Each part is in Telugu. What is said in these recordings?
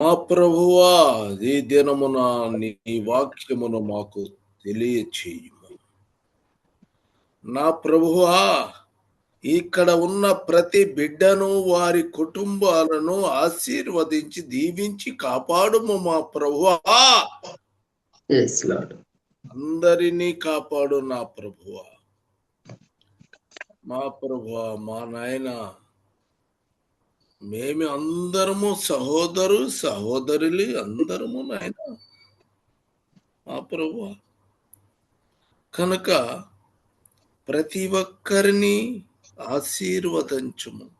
మా ప్రభువా ఈ దినమున నీ వాక్యమును మాకు తెలియచేయము. నా ప్రభువా ఇక్కడ ఉన్న ప్రతి బిడ్డను వారి కుటుంబాలను ఆశీర్వదించి దీవించి కాపాడుము మా ప్రభువా. అందరినీ కాపాడు నా ప్రభువా. మా ప్రభువా మా నాయన మేము అందరము సహోదరు సహోదరులు అందరము నాయన. మా ప్రభు. కనుక ప్రతి ఒక్కరిని ఆశీర్వదించుము.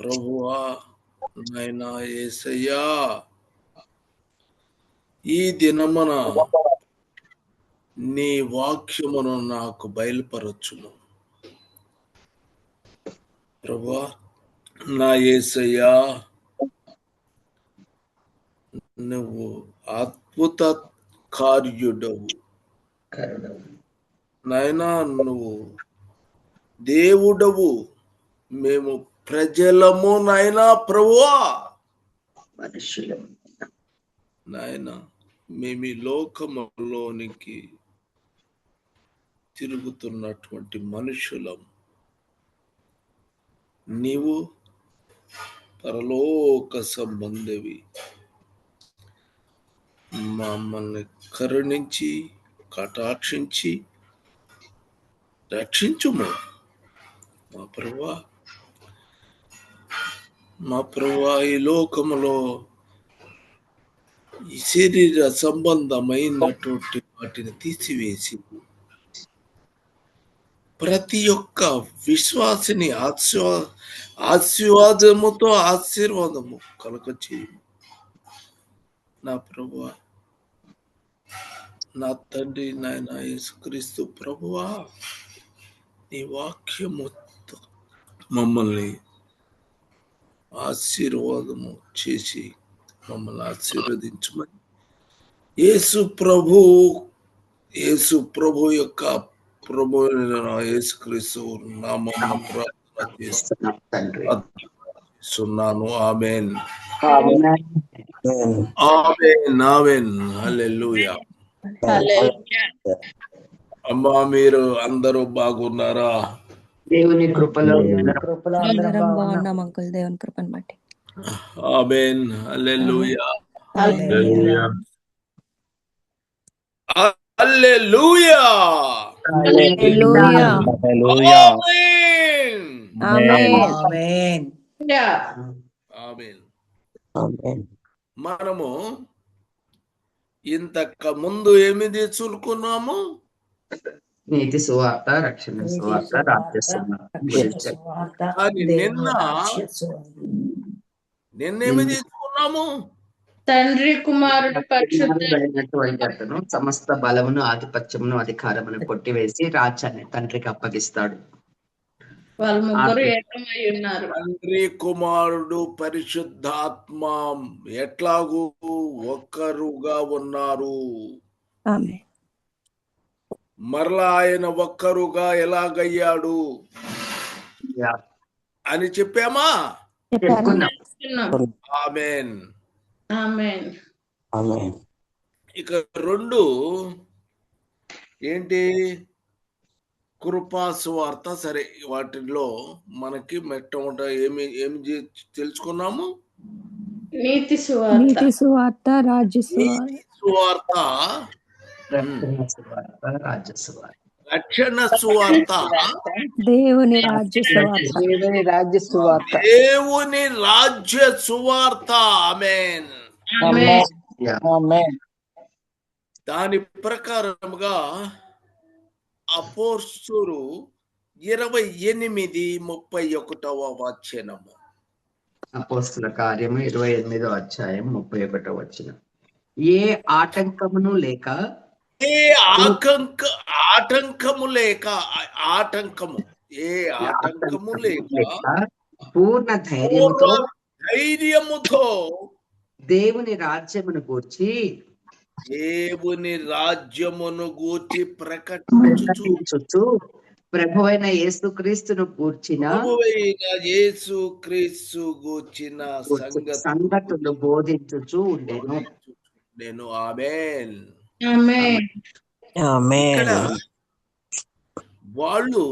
ప్రభువా నాయనా ఏసయ్యా. ఈ దినమున నీ వాక్యమును నాకు బయలుపరచుము. ప్రభువా నా ఏసయ్యా నువ్వు అద్భుత కార్యుడవు. నాయనా నువ్వు దేవుడవు. మేము ప్రజలము నాయనా ప్రభువా. మనుషులు నాయన మేము ఈ లోకములోనికి తిరుగుతున్నటువంటి మనుషులం. నీవు పరలోక సంబంధివి. మమ్మల్ని కరుణించి కటాక్షించి రక్షించుము. మా ప్రభా మా ప్రభా ఈ లోకములో శరీర సంబంధమైనటువంటి వాటిని తీసివేసి ప్రతి ఒక్క విశ్వాసిని ఆశీర్వా ఆశీర్వాదముతో ఆశీర్వాదము కలగ చేయము. నా ప్రభువా నా తండ్రి నాయన యేసుక్రీస్తు ప్రభువా నీ వాక్యముతో మమ్మల్ని ఆశీర్వాదము చేసి మమ్మల్ని ఆశీర్వదించమని. యేసు ప్రభు యేసు ప్రభు యొక్క ప్రభు యేసుక్రీస్తు ప్రార్థన చేస్తున్నాను amen. Amen. Amen amen. Hallelujah. అమ్మా మీరు అందరూ బాగున్నారా? దేవుని కృపలో కృపలో బాగున్నాం బాగున్నాం అంకుల్ దేవుని కృపను బట్టి. ఆమెన్. హల్లెలూయా. హల్లెలూయా. హల్లెలూయా హల్లెలూయా. ఆమేన్ ఆమేన్. ఆమేన్ ఆమేన్ మనము ఇంతకు ముందు ఏమి తీసుకున్నాము నీతి సువార్త రక్షణ సువార్త రాజ్య నిన్న సువార్త. నిన్నేమి తీసుకున్నాము తండ్రి కుమారుడు అతను సమస్త బలమును ఆధిపత్యమును అధికారమును కొట్టివేసి రాజ్యాన్ని తండ్రికి అప్పగిస్తాడు. వాళ్ళ ముగ్గురు ఏకమై ఉన్నారు. తండ్రి కుమారుడు పరిశుద్ధాత్మ ఎట్లాగూ ఒక్కరుగా ఉన్నారు? ఆమె. మరలా ఆయన ఒక్కరుగా ఎలాగయ్యాడు. అని చెప్పామా? ఆమేన్. ఇక రెండు ఏంటి? కృపా సువార్త సరే వాటిలో మనకి మొట్టమొదట ఏమి ఏమి చే- తెలుసుకున్నాము? నీతి సువార్త. నీతి సువార్త రాజ్య సువార్త రాజ్య సువార్త. రక్షణ సువార్త. దేవుని రాజ్య సువార్త. దేవుని రాజ్య సువార్త. దేవుని రాజ్య సువార్త. ఆమెన్. దాని ప్రకారముగా అపోస్తులు ఇరవై ఎనిమిది ముప్పై ఒకటవ వచనము. అపోస్తుల కార్యము ఇరవై ఎనిమిదో అధ్యాయం ముప్పై ఒకటో వచ్చిన ఏ ఆటంకమును లేక ఏ ఆటంక ఆటంకము లేక ఆటంకము. ఏ ఆటంకము లేక పూర్ణ ధైర్యముతో ధైర్యముతో దేవుని రాజ్యమును గూర్చి దేవుని రాజ్యమును గూర్చి ప్రకటించుచు. ప్రకటించుచు ప్రభు అయిన యేసుక్రీస్తును ప్రభువైన యేసు క్రీస్తు గూర్చిన సంగతి సంగతులు బోధించుచూ ఉండెను. నేను ఆమేన్. ఇక్కడ వాళ్ళు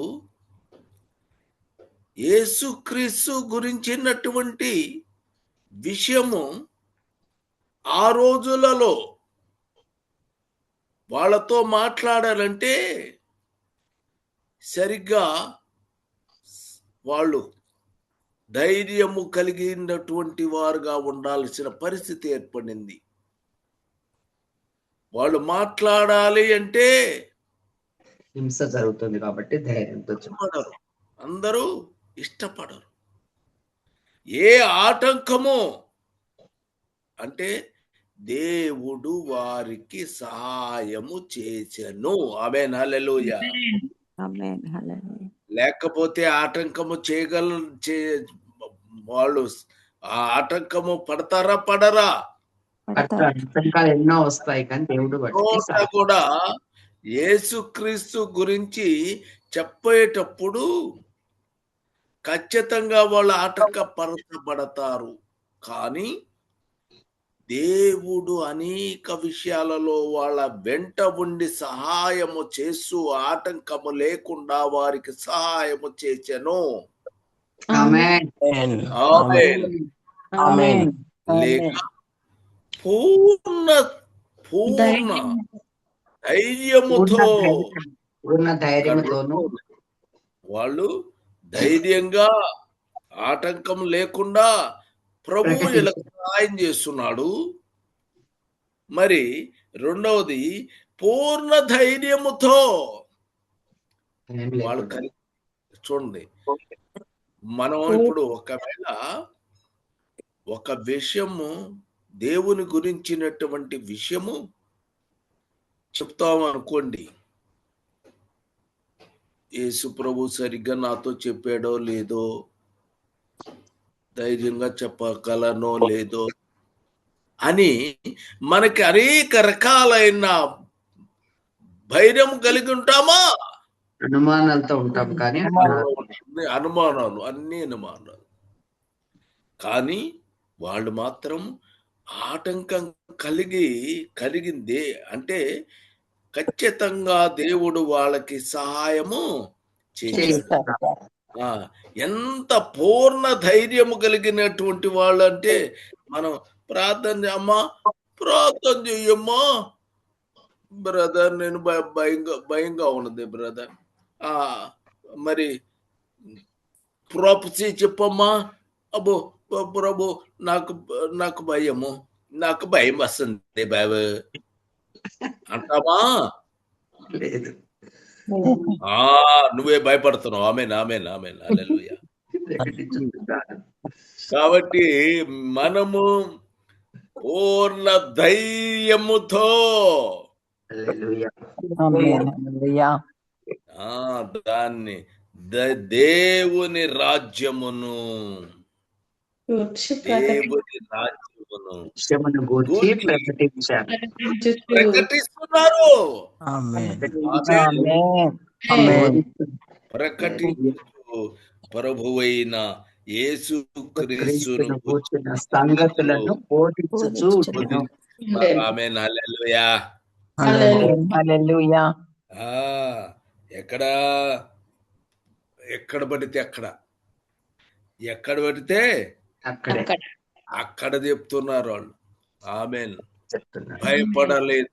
యేసుక్రీస్తు గురించినటువంటి విషయము ఆ రోజులలో వాళ్ళతో మాట్లాడాలంటే సరిగ్గా వాళ్ళు ధైర్యము కలిగినటువంటి వారుగా ఉండాల్సిన పరిస్థితి ఏర్పడింది. వాళ్ళు మాట్లాడాలి అంటే హింస జరుగుతుంది కాబట్టి ధైర్యంతో చెప్పు. ఇష్టపడరు. అందరూ ఇష్టపడరు. ఏ ఆటంకము అంటే దేవుడు వారికి సహాయము చేసెను. ఆమె హల్లెలూయా. లేకపోతే ఆటంకము చేయగల చే వాళ్ళు ఆ ఆటంకము పడతారా పడరా? ఆటంకాలు ఎన్నో వస్తాయి కానీ దేవుడు కూడా యేసుక్రీస్తు గురించి చెప్పేటప్పుడు ఖచ్చితంగా వాళ్ళు ఆటంకపరచబడతారు కానీ దేవుడు అనేక విషయాలలో వాళ్ళ వెంట ఉండి సహాయము చేస్తూ ఆటంకము లేకుండా వారికి సహాయము చేసెను ఆమేన్. ఆమేన్. ఆమేన్. లేక పూర్ణ పూర్ణ ధైర్యం. ధైర్యముతో. పూర్ణ ధైర్యంతోను. వాళ్ళు ధైర్యంగా ఆటంకం లేకుండా ప్రభు. ఇలా సహాయం చేస్తున్నాడు. మరి రెండవది పూర్ణ ధైర్యముతో. వాళ్ళు చూడండి. మనం ఇప్పుడు ఒకవేళ ఒక విషయము దేవుని గురించినటువంటి విషయము చెప్తాం అనుకోండి. యేసు ప్రభు సరిగ్గా నాతో చెప్పాడో లేదో ధైర్యంగా చెప్పగలనో లేదో అని మనకి అనేక రకాలైన భైర్యం కలిగి ఉంటామా? అనుమానాలతో ఉంటాం కానీ అనుమానాలు అన్ని అనుమానాలు. కానీ వాళ్ళు మాత్రం ఆటంకం కలిగి కలిగింది. అంటే ఖచ్చితంగా దేవుడు వాళ్ళకి సహాయము ఎంత పూర్ణ ధైర్యము కలిగినటువంటి వాళ్ళు అంటే మనం ప్రార్థన అమ్మా ప్రార్థన చెయ్యమ్మా. బ్రదర్ నేను భయ- భయంగా భయంగా ఉన్నది బ్రదర్. ఆ మరి ప్రాపసీ చెప్పమ్మా. అబ్బో ప్రభు నాకు నాకు భయము నాకు భయం వస్తుంది బాబు అంటామా లేదు ఆ నువ్వే భయపడుతున్నావు ఆమెన్ ఆమెన్ ఆమెన్ హల్లెలూయా ప్రకటించుచున్నాను. కాబట్టి మనము పూర్ణ ధైర్యముతో దాన్ని దేవుని రాజ్యమును ప్రకటిస్తున్నారు. ప్రభువైన యేసు క్రీస్తును కూర్చున్న సంగతులను బోధించుచూ ఉండెను. ఉండెను. ఆమె హల్లెలూయా. హల్లెలూయా. ఆ ఎక్కడ? ఎక్కడ పడితే అక్కడ. ఎక్కడ పడితే అక్కడే. అక్కడ. అక్కడ చెప్తున్నారు వాళ్ళు. ఆమెన్. చెప్తున్నారు. భయపడలేదు.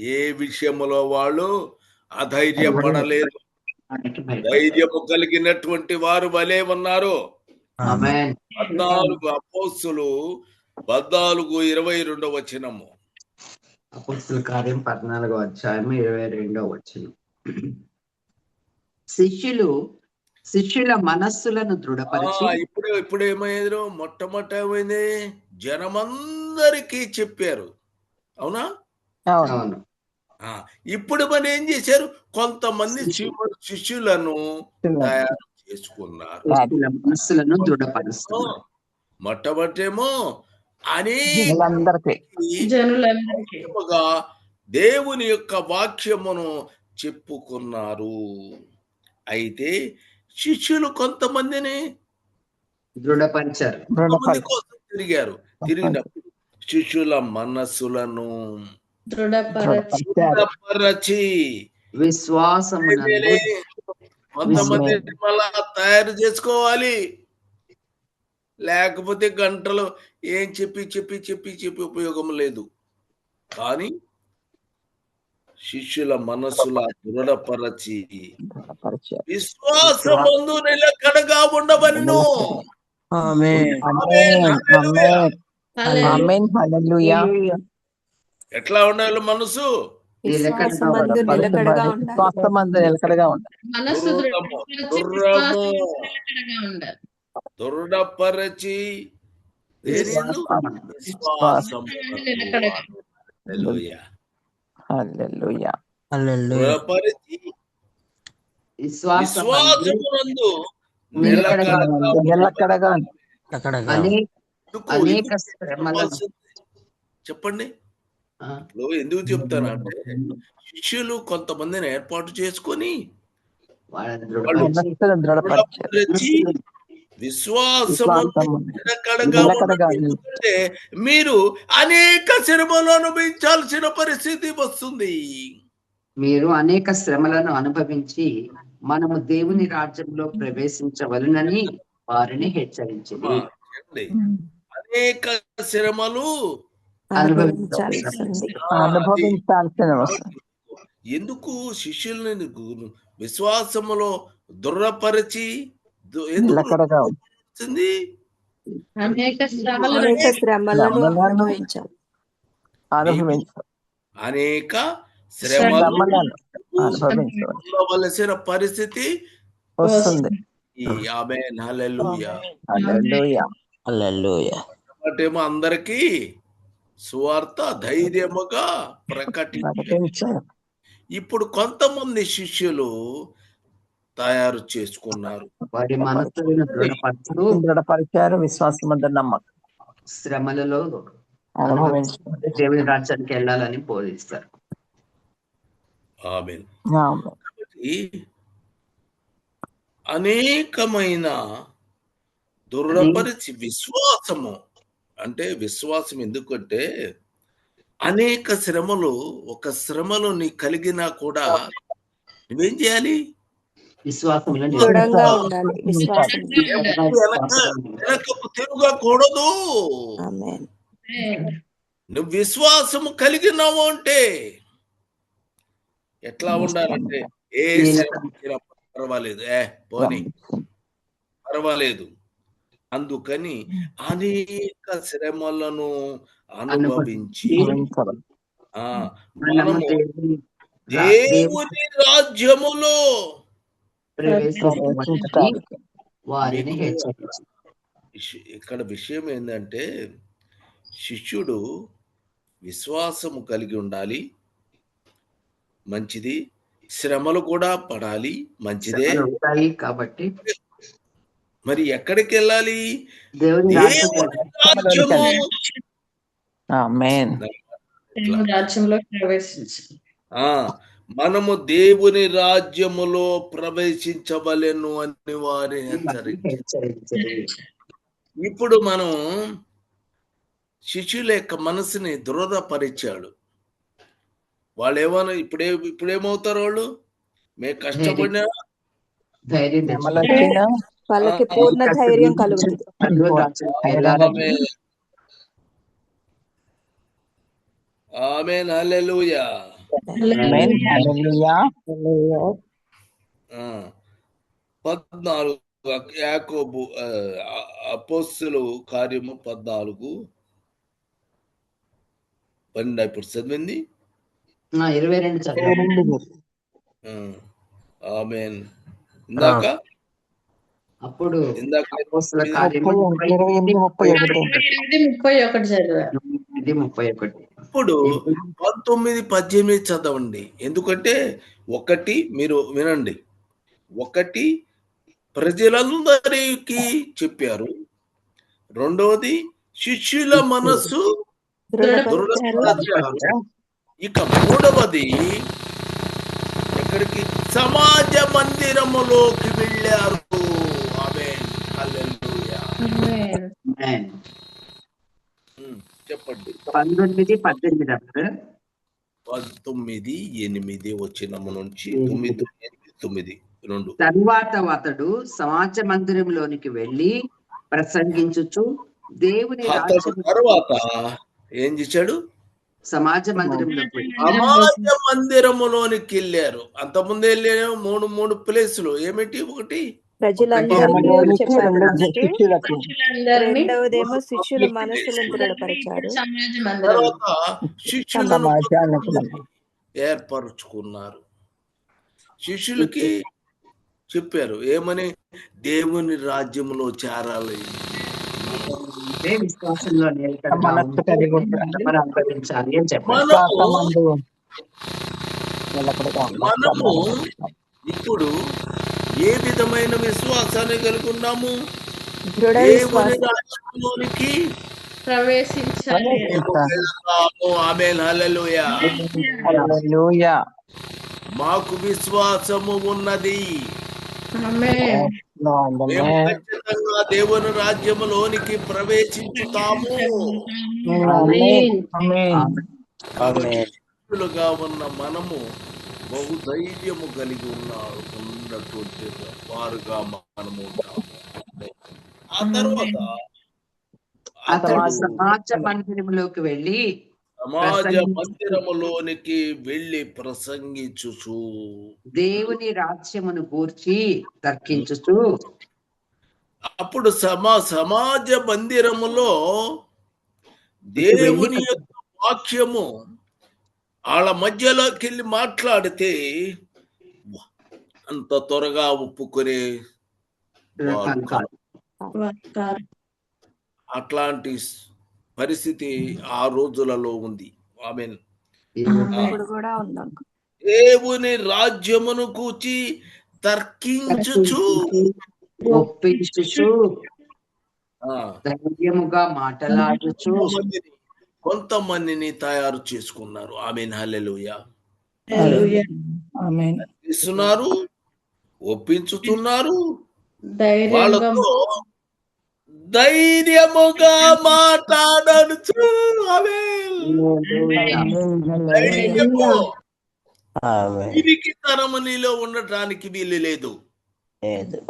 ఏ విషయములో వాళ్ళు అధైర్యపడలేదు. ధైర్యము కలిగినటువంటి వారు వలే ఉన్నారు. ఆమేన్. పద్నాలుగు అపోస్తులు పద్నాలుగు ఇరవై రెండవ వచనము. అపోస్తుల కార్యం పద్నాలుగో అధ్యాయం ఇరవై రెండో వచ్చిన శిష్యులు శిష్యుల మనస్సులను దృఢపరిచి ఇప్పుడు ఇప్పుడు ఏమైంది? మొట్టమొదట ఏమైంది జనమందరికీ చెప్పారు. అవునా? అవును. ఆ, ఇప్పుడు మన ఏం చేశారు? కొంతమంది శిష్యు- శిష్యులను తయారు చేసుకున్నారు. శిష్యుల మనస్సులను దృఢపరుస్తున్నారు. మొట్టమొదటేమో అనేక వీళ్ళందరికీ జనులందరికీ. దేవుని యొక్క వాక్యమును చెప్పుకున్నారు. అయితే శిష్యులు కొంతమందిని దృఢపరిచారు. కోసం తిరిగారు. తిరిగినప్పుడు శిష్యుల మనస్సులను దృఢపరచి విశ్వాసమునందు కొంతమంది మళ్ళా తయారు చేసుకోవాలి. లేకపోతే గంటలు ఏం చెప్పి చెప్పి చెప్పి చెప్పి ఉపయోగం లేదు. కానీ శిష్యుల మనసుల దృఢపరచి దృఢపరిచారు విశ్వాసమందు నిలకడగా ఉండవలను. ఆమేన్. ఆమేన్. ఆమేన్. హల్లెలూయా. ఆమేన్ హల్లెలూయా. ఎట్లా ఉండాలి మనసు? విశ్వాసమందు నిలకడగా ఉండాలి. దృఢపరచి దృఢపరచి దేనియందు? విశ్వాసము నిలకడగా. హల్లెలూయా. హల్లెలూయా దృఢపరచి విశ్వాసమందు విశ్వాసమునందు నిలకడగా అనేక? చెప్పండి ఇప్పుడు ఎందుకు చెప్తానంటే శిష్యులు కొంతమందిని ఏర్పాటు చేసుకొని వాళ్ళని దృఢపరిచి మనస్సును దృఢపరిచారు దృఢపరచి విశ్వాసము విశ్వాసము నిలకడగా నిలకడగా ఉండండి. ఎందుకంటే మీరు అనేక శ్రమలు అనుభవించాల్సిన పరిస్థితి వస్తుంది మీరు అనేక శ్రమలను అనుభవించి మనము దేవుని రాజ్యంలో ప్రవేశించవలనని వారిని హెచ్చరించింది. అనేక శ్రమలు అనుభవించాల్సిన ఎందుకు శిష్యుల్ని విశ్వాసములో దృఢపరిచి దు- ఎందుకు నిలకడగా ఉంది. వచ్చింది? అనేక శ్రమలను అనుభవించాలి అనుభవించాలి అనేక శ్రమలను అనుభవించవాలి ఉండవలసిన పరిస్థితి వస్తుంది. ఈ ఆమె హల్లెలూయా. హల్లెలూయా. హల్లెలూయా. ఏమో అందరికీ సువార్త ధైర్యముగా ప్రకటించారు ఇప్పుడు కొంతమంది శిష్యులు తయారు చేసుకున్నారు. వారి దృఢపరుస్తూ దృఢపరిచారు విశ్వాసం నమ్మకం. శ్రమలలో దేవుని రాజ్యానికి వెళ్ళాలని బోధిస్తారు. ఆమె ఆమెన్. కాబట్టి అనేకమైన దృఢపరిచి విశ్వాసము అంటే విశ్వాసం ఎందుకంటే అనేక శ్రమలు ఒక శ్రమలు నీ కలిగినా కూడా నువ్వేం చేయాలి? విశ్వాసం తిరగకూడదు ఆమేన్. నువ్వు విశ్వాసము కలిగినావు అంటే ఎట్లా ఉండాలంటే ఏ పర్వాలేదు. ఏ పోనీ. పర్వాలేదు. అందుకని అనేక శ్రమలను అనుభవించి మనము దేవుని రాజ్యములో ఇక్కడ విషయం ఏంటంటే శిష్యుడు విశ్వాసము కలిగి ఉండాలి. మంచిది. శ్రమలు కూడా పడాలి. మంచిదే. ఉంటాయి కాబట్టి. మరి ఎక్కడికి వెళ్ళాలి దేవుని దేవుని రాజ్యం రాజ్యము. ఆమేన్. దేవుని రాజ్యంలో ప్రవేశించి. ఆ మనము దేవుని రాజ్యములో ప్రవేశించవలెను అని వారి ఇప్పుడు మనం శిష్యుల యొక్క మనసుని దృఢపరిచాడు. వాళ్ళు ఏమన్నా ఇప్పుడే ఇప్పుడేమవుతారు వాళ్ళు? మేము కష్టపడినా వాళ్ళకి పూర్ణ ధైర్యం కలుగుతుంది. ఆమె ఆమె హల్లెలూయా ఆమేన్ హల్లెలూయా ఆ, పద్నాలుగు యాకోబు అపోస్తులు కార్యము పద్నాలుగు. పన్నెండు ఇప్పుడు చదివింది? ఇరవై రెండు ఆమెన్. ఇందాక? అప్పుడు ముప్పై ఒకటి ముప్పై ఒకటి ఇప్పుడు పంతొమ్మిది పద్దెనిమిది చదవండి. ఎందుకంటే ఒకటి మీరు వినండి. ఒకటి ప్రజలందరికీ చెప్పారు. రెండవది శిష్యుల మనస్సు ఇక మూడవది ఎక్కడికి సమాజ మందిరములోకి వెళ్ళారు. చెప్పండి. పంతొమ్మిది పద్దెనిమిది పంతొమ్మిది ఎనిమిది వచ్చినము నుంచి తొమ్మిది ఎనిమిది తొమ్మిది. రెండు. తరువాత అతడు సమాజ మందిరంలోనికి వెళ్ళి ప్రసంగించుచు దేవుని తర్వాత ఏం చేశాడు? సమాజ మందిరంలోకి వెళ్ళి సమాజ మందిరములోనికి వెళ్ళారు. అంతకుముందు వెళ్ళారు మూడు మూడు ప్లేసులు ఏమిటి? ఒకటి రెండవదేమో శిష్యుల మనసులను శిష్యులను ఏర్పరచుకున్నారు. శిష్యులకి చెప్పారు ఏమని? దేవుని రాజ్యంలో చేరాలి. అంటే విశ్వాసంలో మనస్సు కలిగి అని చెప్పారు. మనము. ఇప్పుడు ఏ విధమైన విశ్వాసాన్ని కలిగి ఉన్నాము? దృఢ దేవుని విశ్వాసం. రాజ్యంలోనికి ప్రవేశించాలి. వెళ్తాము ఆమె హల్లెలూయా. హల్లెలూయా. మాకు విశ్వాసము ఉన్నది. ఆమేన్. ఖచ్చితంగా దేవుని రాజ్యములోనికి ప్రవేశించుతాము. శిష్యులుగా ఉన్న మనము బహు ధైర్యము కలిగి ఉన్నారు ఉన్నటువంటి వారుగా మనము ఉంటాము. ఆ తర్వాత సమాజ మందిరంలోకి వెళ్ళి సమాజ మందిరములోనికి వెళ్ళి ప్రసంగించుచు. దేవుని రాజ్యమును గూర్చి తర్కించుచు. అప్పుడు సమా సమాజ మందిరములో దేవుని యొక్క వాక్యము వాళ్ళ మధ్యలోకి వెళ్ళి మాట్లాడితే అంత త్వరగా ఒప్పుకునే. అట్లాంటి పరిస్థితి ఆ రోజులలో ఉంది. ఆమె ఇప్పుడు కూడా ఉందాం దేవుని రాజ్యమును కూర్చి తర్కించుచు. ఒప్పించుచు ఆ, ధైర్యముగా మాటలాడుచు. కొంతమందిని కొంతమందిని తయారు చేసుకున్నారు. ఆమేన్. ఇస్తున్నారు ఒప్పించుతున్నారు. ధైర్యంగా వాళ్ళతో ధైర్యముగా మాట్లాడచ్చు తరము నీలో ఉండటానికి వీలు లేదు. లేదు.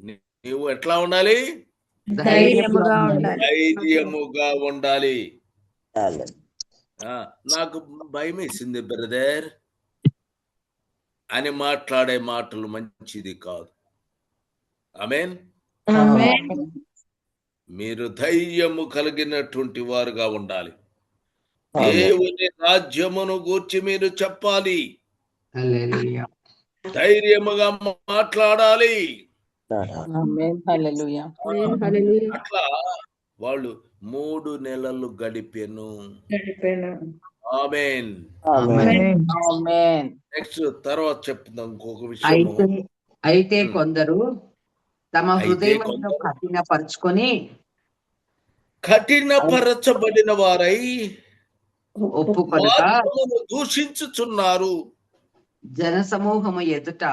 నీవు ఎట్లా ఉండాలి? ధైర్యముగా ఉండాలి. నాకు భయం వేసింది బ్రదర్. అని మాట్లాడే మాటలు మంచిది కాదు. ఆమెన్. మీరు ధైర్యము కలిగినటువంటి వారుగా ఉండాలి. దేవుని రాజ్యమును గూర్చి మీరు చెప్పాలి హల్లెలూయా. ధైర్యముగా మాట్లాడాలి ఆమేన్. హల్లెలూయా. అట్లా వాళ్ళు మూడు నెలలు గడిపెను గడిపాను. ఆమెన్ ఆమేన్. ఆమేన్. నెక్స్ట్ తర్వాత చెప్తాం ఇంకొక విషయం అయితే కొందరు తమ హృదయంలో కఠినపరుచుకొని కఠినపరచబడిన వారై ఒప్పుకొనక దూషించుచున్నారు జన సమూహము ఎదుట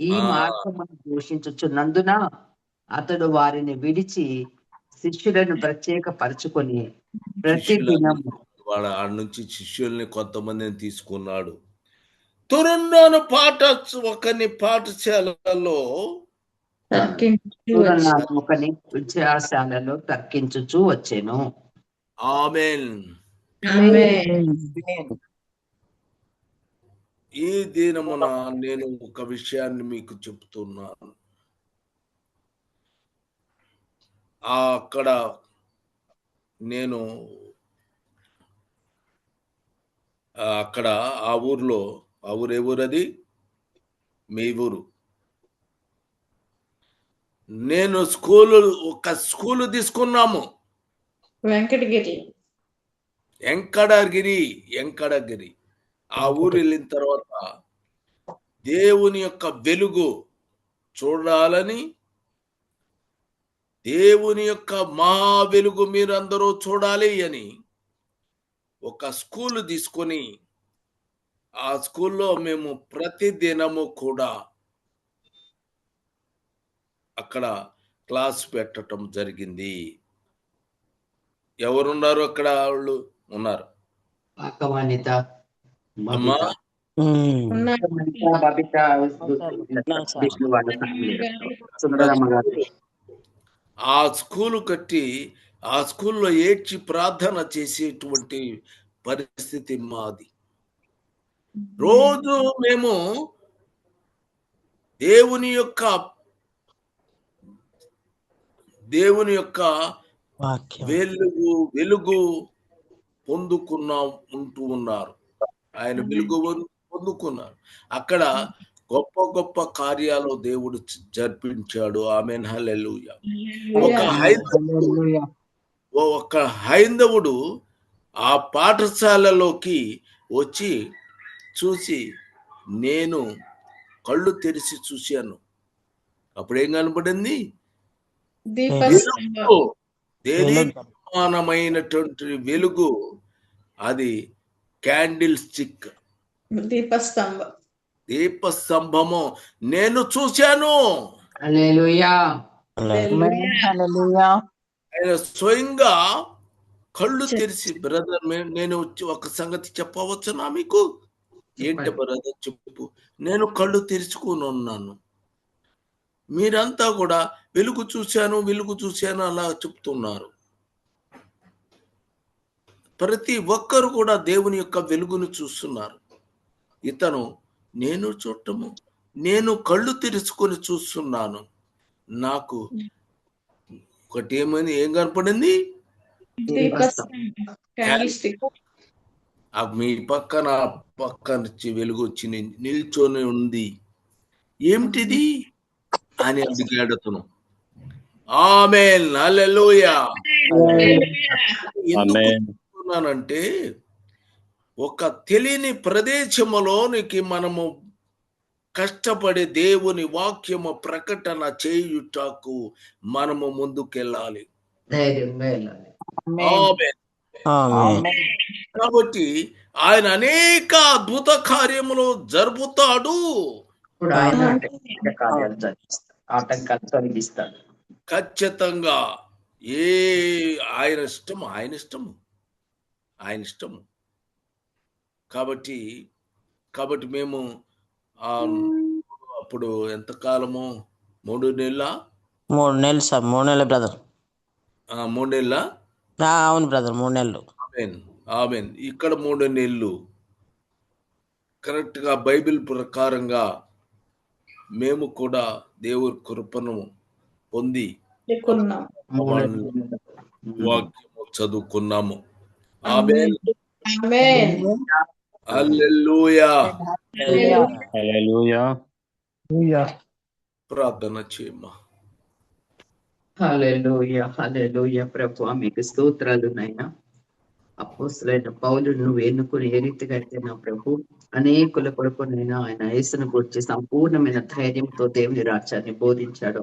ఈ. మార్గమును దూషించుచున్నందున అతడు వారిని విడిచి శిష్యులను ప్రత్యేక పరుచుకొని ప్రతిదినం వాడు ఆడ నుంచి శిష్యుల్ని కొంతమందిని తీసుకున్నాడు తురున్నాను పాఠ ఒకని పాఠశాలలో తర్కించు ఒకని విద్యాశాలలో తర్కించుచూ వచ్చాను. ఆమెన్. Amen. ఆమేన్. ఈ దినమున నేను ఒక విషయాన్ని మీకు చెప్తున్నాను. ఆ అక్కడ నేను అక్కడ ఆ ఊర్లో ఆ ఊరు ఏ ఊరు అది మీ ఊరు. నేను స్కూలు ఒక స్కూలు తీసుకున్నాము. వెంకటగిరి. ఎంకడగిరి ఎంకడగిరి ఆ ఊరు వెళ్ళిన తర్వాత దేవుని యొక్క వెలుగు చూడాలని దేవుని యొక్క మహా వెలుగు మీరందరూ చూడాలి అని ఒక స్కూల్ తీసుకొని ఆ స్కూల్లో మేము ప్రతి దినము కూడా అక్కడ క్లాస్ పెట్టడం జరిగింది. ఎవరున్నారు అక్కడ వాళ్ళు? ఉన్నారు. అమ్మా? ఆ స్కూలు కట్టి ఆ స్కూల్లో ఏడ్చి ప్రార్థన చేసేటువంటి పరిస్థితి మాది. రోజు మేము దేవుని యొక్క దేవుని యొక్క వెలుగు వెలుగు పొందుకున్నా ఉంటూ ఉన్నారు. ఆయన వెలుగు పొందుకున్నారు. అక్కడ గొప్ప గొప్ప కార్యాలు దేవుడు జరిపించాడు. ఆమె ఒక హైందవుడు ఒక హైందవుడు ఆ పాఠశాలలోకి వచ్చి చూసి నేను కళ్ళు తెరిచి చూశాను. అప్పుడు ఏం కనపడింది? దీపస్తంభం వెలుగు. దేదీప్యమానమైనటువంటి వెలుగు. అది క్యాండిల్ స్టిక్ దీపస్తంభం. దీపస్తంభము. నేను చూశాను. ఆయన స్వయంగా కళ్ళు తెరిచి బ్రదర్ నేను వచ్చి ఒక సంగతి చెప్పవచ్చునా మీకు? ఏంటి బ్రదర్ చెప్పు. నేను కళ్ళు తెరుచుకొని ఉన్నాను. మీరంతా కూడా వెలుగు చూశాను వెలుగు చూశాను అలా చెప్తున్నారు. ప్రతి ఒక్కరు కూడా దేవుని యొక్క వెలుగును చూస్తున్నారు. ఇతను నేను చూడటము నేను కళ్ళు తెరుచుకొని చూస్తున్నాను. నాకు ఒకటి ఏమైంది? ఏం కనపడింది? మీ పక్కన. పక్క నుంచి వెలుగు వచ్చి నిల్చొని ఉంది. ఏమిటిది? అని అడిగాడు అతను ఆమె హల్లెలూయా. ఎందుకు చెప్తున్నానంటే ఒక తెలియని ప్రదేశములోనికి మనము కష్టపడి దేవుని వాక్యము ప్రకటన చేయుటకు మనము ముందుకెళ్ళాలి. ఆమేన్. ఆమెన్. ఆమేన్. కాబట్టి ఆయన అనేక అద్భుత కార్యములు జరుపుతాడు. ఇప్పుడు ఆయన ఆటంకాలు తొలగిస్తాడు ఖచ్చితంగా. ఏ ఆయన ఇష్టము? ఆయన ఇష్టము. ఆయన ఇష్టము. కాబట్టి కాబట్టి మేము ఆ అప్పుడు ఎంతకాలము మూడు నెలల? మూడు నెలలు సార్. మూడు నెలలు బ్రదర్. మూడు నెలల? అవును బ్రదర్. మూడు నెలలు. ఆమెన్. ఆమెన్. ఇక్కడ మూడు నెలలు. కరెక్ట్గా బైబిల్ ప్రకారంగా మేము కూడా దేవుని కృపను పొంది వాక్యము చదువుకున్నాము. ఆమెన్. ఆమేన్. హల్లెలూయా. హల్లెలూయా. ప్రార్థన చేయమ్మా. హల్లెలూయా హల్లెలూయా. ప్రభు మీకు స్తోత్రాలు నాయనా. అపోస్తులైన పౌలు నువ్వు ఎన్నుకుని ఏ రీతిగా అయితే నా ప్రభు? అనేకుల కొరకు నేను ఆయన యేసును గురించి సంపూర్ణమైన ధైర్యంతో దేవుని రాజ్యాన్ని బోధించాడు.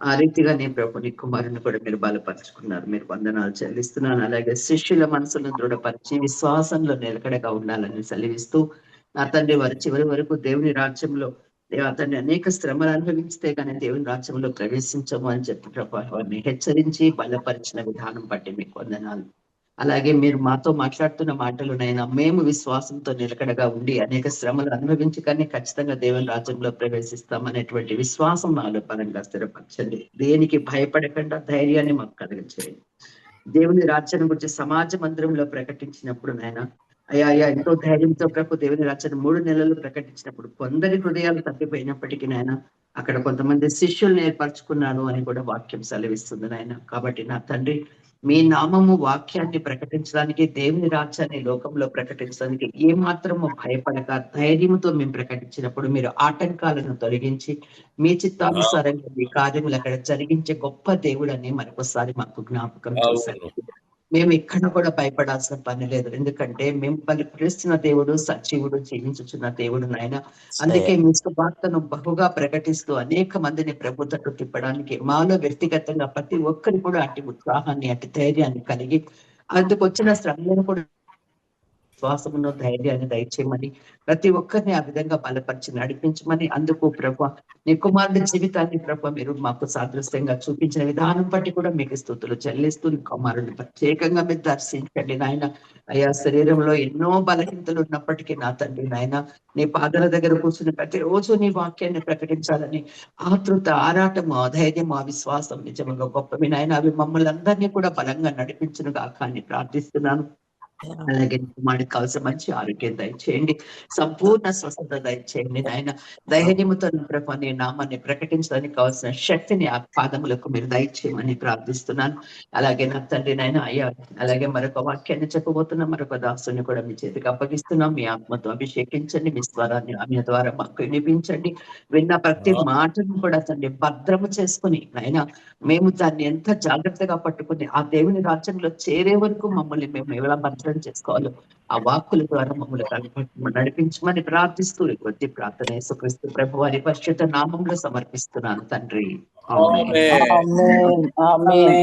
ఆ రీతిగా నేను ప్రభు నీ కుమారుని కూడా మీరు బలపరుచుకున్నారు. మీరు వందనాలు చెల్లిస్తున్నాను. అలాగే శిష్యుల మనసులను దృఢపరిచి విశ్వాసంలో నిలకడగా ఉండాలని సెలవిస్తూ నా తండ్రి వారి చివరి వరకు దేవుని రాజ్యంలో అతన్ని అనేక శ్రమలు అనుభవించితే కానీ దేవుని రాజ్యంలో ప్రవేశించము అని చెప్పి ప్రభు వారిని హెచ్చరించి బలపరిచిన విధానం బట్టి మీకు వందనాలు. అలాగే మీరు మాతో మాట్లాడుతున్న మాటలు నైనా మేము విశ్వాసంతో నిలకడగా ఉండి అనేక శ్రమలు అనుభవించి కానీ ఖచ్చితంగా దేవుని రాజ్యంలో ప్రవేశిస్తాం అనేటువంటి విశ్వాసం నాలో పరంగా స్థిరపరచండి. దేనికి భయపడకుండా ధైర్యాన్ని మాకు కలిగించేయండి. దేవుని రాజ్యాన్ని గురించి సమాజ మందిరంలో ప్రకటించినప్పుడు నాయన అయ్యా అయ్యా ఎంతో ధైర్యంతో ప్రభు దేవుని రాజ్యాన్ని మూడు నెలలు ప్రకటించినప్పుడు కొందరి హృదయాలు తప్పిపోయినప్పటికీ నాయన అక్కడ కొంతమంది శిష్యుల్ని ఏర్పరచుకున్నాను అని కూడా వాక్యం సెలవిస్తుంది నాయన కాబట్టి నా తండ్రి మీ నామము వాక్యాన్ని ప్రకటించడానికి దేవుని రాజ్యాన్ని లోకంలో ప్రకటించడానికి ఏ మాత్రము భయపడక ధైర్యంతో మేము ప్రకటించినప్పుడు మీరు ఆటంకాలను తొలగించి మీ చిత్తానుసారంగా మీ కార్యములు అక్కడ జరిగించే గొప్ప దేవుడు అని మరొకసారి మాకు జ్ఞాపకం చేశారు. మేము ఎక్కడ కూడా భయపడాల్సిన పని లేదు. ఎందుకంటే మేము పని పిలుస్తున్న దేవుడు సజీవుడు జీవించుచున్న దేవుడు నాయన. అందుకే మీ సువార్తను బహుగా ప్రకటిస్తూ అనేక మందిని ప్రభు తట్టు తిప్పడానికి మాలో వ్యక్తిగతంగా ప్రతి ఒక్కరి కూడా అటు ఉత్సాహాన్ని అటు ధైర్యాన్ని కలిగి అందుకు వచ్చిన శ్రమలను కూడా విశ్వాసమును ధైర్యాన్ని దయచేయమని ప్రతి ఒక్కరిని ఆ విధంగా బలపరిచి నడిపించమని అందుకు ప్రభు నీ కుమారుడి జీవితాన్ని ప్రభు మీరు మాకు సాదృశ్యంగా చూపించిన విధానం బట్టి కూడా మీకు స్థుతులు చెల్లిస్తూ నీ కుమారుడిని ప్రత్యేకంగా మీరు దర్శించండి నాయన. అయ్యా శరీరంలో ఎన్నో బలహీనతలు ఉన్నప్పటికీ నా తండ్రి నాయన నీ పాదల దగ్గర కూర్చుని ప్రతిరోజు నీ వాక్యాన్ని ప్రకటించాలని ఆతృత ఆరాటము అధైర్యము ఆ విశ్వాసం నిజంగా గొప్పవి నాయన. అవి మమ్మల్ని అందరినీ కూడా బలంగా నడిపించును గాక అని ప్రార్థిస్తున్నాను. అలాగే కుమారుడికి కావాల్సిన మంచి ఆరోగ్యం దయచేయండి. సంపూర్ణ స్వస్థత దయచేయండి నాయన. ధైర్యముతో ప్రభు నీ నామాన్ని ప్రకటించడానికి కావాల్సిన శక్తిని ఆ పాదములకు మీరు దయచేయమని ప్రార్థిస్తున్నాను. అలాగే నా తండ్రి నాయన అయ్యా అలాగే మరొక వాక్యాన్ని చెప్పబోతున్నా మరొక దాసుని కూడా మీ చేతికి అప్పగిస్తున్నాం. మీ ఆత్మతో అభిషేకించండి. మీ స్వరాన్ని ఆమె ద్వారా మాకు వినిపించండి. విన్న ప్రతి మాటను కూడా తండ్రి భద్రము చేసుకుని నాయన మేము దాన్ని ఎంత జాగ్రత్తగా పట్టుకుని ఆ దేవుని రాజ్యంలో చేరే వరకు మమ్మల్ని మేము ఎలా భద్రం చేసుకోవాలో. ఆ వాక్కుల ద్వారా మమ్మల్ని నడిపించమని ప్రార్థిస్తూ ఈ కొద్ది ప్రార్థన యేసుక్రీస్తు ప్రభు వారి పరిశుద్ధ నామంలో సమర్పిస్తున్నాను తండ్రి.